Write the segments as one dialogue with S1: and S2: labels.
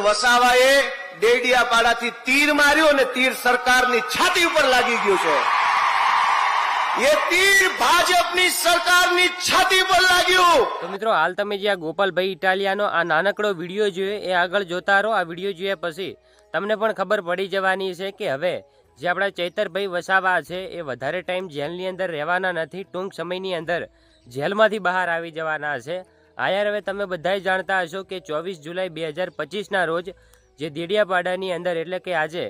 S1: વસાવાએ ડેડિયાપાડાથી તીર માર્યો અને તીર સરકારની છાતી ઉપર લાગી ગયું છે. એ તીર ભાજપની સરકારની છાતી પર લાગ્યું.
S2: તો મિત્રો, હાલ તમે જે આ ગોપાલભાઈ ઇટાલિયાનો આ નાનકડો વીડિયો જોયો, એ આગળ જોતા રહો, આ વીડિયો જોયા પછી તમને પણ ખબર પડી જવાની છે કે હવે જે આપણા ચૈતરભાઈ વસાવા છે, એ વધારે ટાઈમ જેલની અંદર રહેવાના નથી, ટૂંક સમયની અંદર જેલમાંથી બહાર આવી જવાના છે. આ યાર હવે તમે બધાય જાણતા હશો કે ચોવીસ જુલાઈ બે હજાર પચીસના રોજ જે દેડિયાપાડાની અંદર એટલે કે આજે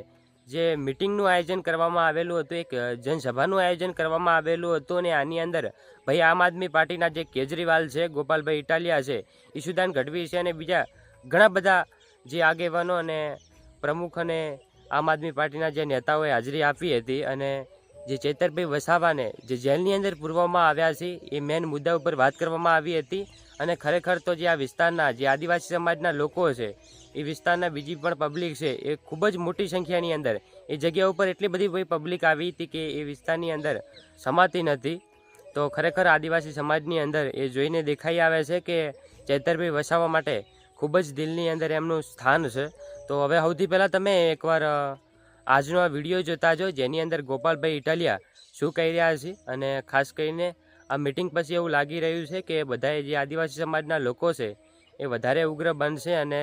S2: જે મિટિંગનું આયોજન કરવામાં આવેલું હતું, એક જનસભાનું આયોજન કરવામાં આવેલું હતું અને આની અંદર ભાઈ આમ આદમી પાર્ટીના જે કેજરીવાલ છે, ગોપાલભાઈ ઇટાલિયા છે, ઈશુદાન ગઢવી છે અને બીજા ઘણા બધા જે આગેવાનો અને પ્રમુખ અને આમ આદમી પાર્ટીના જે નેતાઓએ હાજરી આપી હતી અને જે ચેતરભાઈ વસાવાને જે જેલની અંદર પૂરવામાં આવ્યા છે, એ મેન મુદ્દા ઉપર વાત કરવામાં આવી હતી. અને ખરેખર તો જે આ વિસ્તારના જે આદિવાસી સમાજના લોકો છે, એ વિસ્તારના બીજી પણ પબ્લિક છે, એ ખૂબ જ મોટી સંખ્યાની અંદર. એ જગ્યા ઉપર એટલી બધી પબ્લિક આવી હતી કે એ વિસ્તારની અંદર સમાતી નથી. તો ખરેખર આદિવાસી સમાજની અંદર એ જોઈને દેખાઈ આવે છે કે ચેતરભાઈ વસાવા માટે ખૂબ જ દિલની અંદર એમનું સ્થાન છે. તો હવે સૌથી પહેલાં તમે એકવાર આજનો આ વીડિયો જોતા જો જેની અંદર ગોપાલભાઈ ઇટાલિયા શું કહી રહ્યા છે અને ખાસ કરીને આ મિટિંગ પછી એવું લાગી રહ્યું છે કે બધાએ જે આદિવાસી સમાજના લોકો છે એ વધારે ઉગ્ર બનશે અને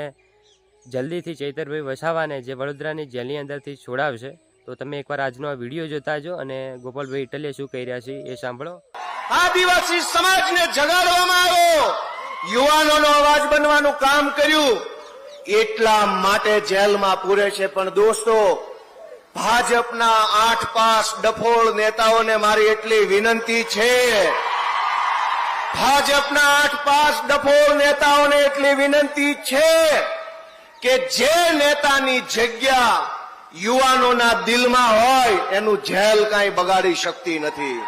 S2: જલ્દીથી ચૈતરભાઈ વસાવાને જે વડોદરાની જેલની અંદરથી છોડાવશે. તો તમે એકવાર આજનો આ વીડિયો જોતા જો અને ગોપાલભાઈ ઇટાલિયા શું કહી રહ્યા છે એ સાંભળો.
S1: આદિવાસી સમાજને જગાડવામાં આવ્યો. યુવાનોનો અવાજ બનવાનું કામ કર્યું. એટલા માટે જેલમાં પૂરે છે પણ દોસ્તો ભાજપના આઠ પાસ ડફોળ નેતાઓને મારી એટલી વિનંતી છે. ભાજપના આઠ પાસ ડફોળ નેતાઓને એટલી વિનંતી છે કે જે નેતાની જગ્યા યુવાનોના દિલમાં હોય એનું જેલ કાંઈ બગાડી શકતી નથી.